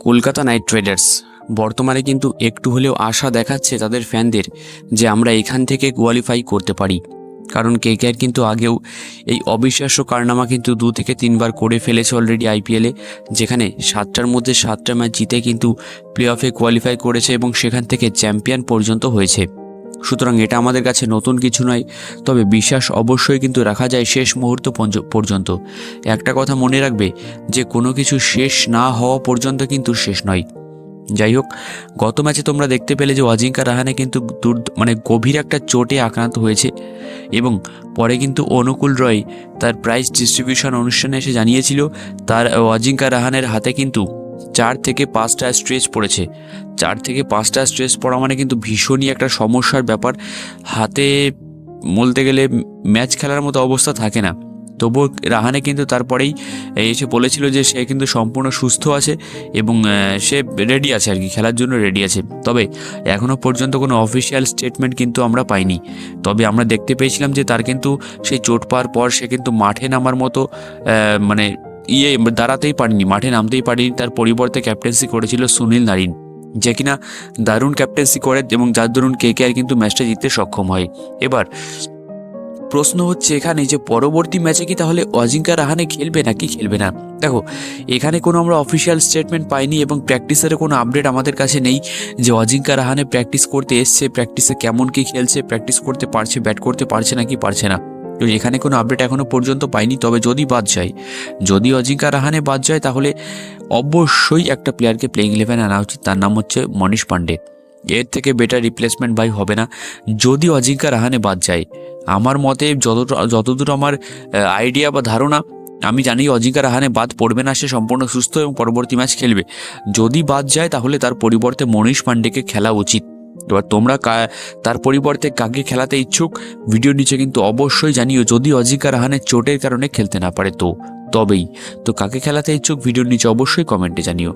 Kolkata night Riders. বর্তমানে কিন্তু একটু হলেও আশা দেখাচ্ছে তাদের ফ্যানদের যে আমরা এখান থেকে কোয়ালিফাই করতে পারি। কারণ কেকেআর কিন্তু আগেও এই অবিশ্বাস্য কারনামা কিন্তু দু থেকে তিনবার করে ফেলেছে অলরেডি আইপিএলে যেখানে সাতটার মধ্যে সাতটা ম্যাচ জিতে কিন্তু প্লে অফে কোয়ালিফাই করেছে এবং সেখান থেকে চ্যাম্পিয়ন পর্যন্ত হয়েছে। সুতরাং এটা আমাদের কাছে নতুন কিছু নয়, তবে বিশ্বাস অবশ্যই কিন্তু রাখা যায় শেষ মুহূর্ত পর্য- পর্যন্ত। একটা কথা মনে রাখবে, যে কোনো কিছু শেষ না হওয়া পর্যন্ত কিন্তু শেষ নয়। যাই হোক, গত ম্যাচে তোমরা দেখতে পেলে যে অজিঙ্কা রাহানে কিন্তু দূর মানে গভীর একটা চোটে আক্রান্ত হয়েছে এবং পরে কিন্তু অনুকূল রয় তার প্রাইজ ডিস্ট্রিবিউশন অনুষ্ঠানে এসে জানিয়েছিল, তার অজিঙ্কা রাহানের হাতে কিন্তু চার থেকে পাঁচটা স্ট্রেচ পড়েছে। চার থেকে পাঁচটা স্ট্রেচ পড়া মানে কিন্তু ভীষণই একটা সমস্যার ব্যাপার। হাতে বলতে গেলে ম্যাচ খেলার মতো অবস্থা থাকে না। তবুও রাহানে কিন্তু তারপরেই এসে বলেছিল যে সে কিন্তু সম্পূর্ণ সুস্থ আছে এবং সে রেডি আছে আর কি, খেলার জন্য রেডি আছে। তবে এখনও পর্যন্ত কোনো অফিসিয়াল স্টেটমেন্ট কিন্তু আমরা পাইনি। তবে আমরা দেখতে পেয়েছিলাম যে তার কিন্তু সেই চোট পাওয়ার পর সে কিন্তু মাঠে নামার মতো মানে ইয়ে দাঁড়াতেই পারেনি মাঠে নামতেই পারেনি তার পরিবর্তে ক্যাপ্টেন্সি করেছিল সুনীল নারিন, যে কিনা দারুণ ক্যাপ্টেন্সি করে এবং যার দরুন কে কে আর কিন্তু ম্যাচটা জিততে সক্ষম হয়। এবার প্রশ্ন হচ্ছে এখানে যে পরবর্তী ম্যাচে কি তাহলে অজিঙ্কা রাহানে খেলবে নাকি খেলবে না? দেখো, এখানে কোনো আমরা অফিসিয়াল স্টেটমেন্ট পাইনি এবং প্র্যাকটিসের কোনো আপডেট আমাদের কাছে নেই যে অজিঙ্কা রাহানে প্র্যাকটিস করতে এসছে প্র্যাকটিসে কেমন কি খেলছে প্র্যাকটিস করতে পারছে ব্যাট করতে পারছে নাকি পারছে না। তো এখানে কোনো আপডেট এখনও পর্যন্ত পাইনি, তবে যদি বাদ যায়, যদি অজিঙ্কা রাহানে বাদ যায়, তাহলে অবশ্যই একটা প্লেয়ারকে প্লেইং ইলেভেন আনা উচিত। তার নাম হচ্ছে মনীষ পান্ডে। এর থেকে বেটার রিপ্লেসমেন্ট ভাই হবে না। যদি অজিঙ্কা রাহানে বাদ যায়, আমার মতে যতটা, যতদূর আমার আইডিয়া বা ধারণা, আমি জানি অজিঙ্কা রাহানে বাদ পড়বে না, সে সম্পূর্ণ সুস্থ এবং পরবর্তী ম্যাচ খেলবে। যদি বাদ যায়, তাহলে তার পরিবর্তে মনীষ পান্ডেকে খেলা উচিত। এবার তোমরা তার পরিবর্তে কাকে খেলাতে ইচ্ছুক ভিডিও নিচে কিন্তু অবশ্যই জানিও যদি অজিঙ্কা রাহানের চোটের কারণে খেলতে না পারে তো, তবেই। তো কাকে খেলাতে ইচ্ছুক, ভিডিওর নিচে অবশ্যই কমেন্টে জানিও।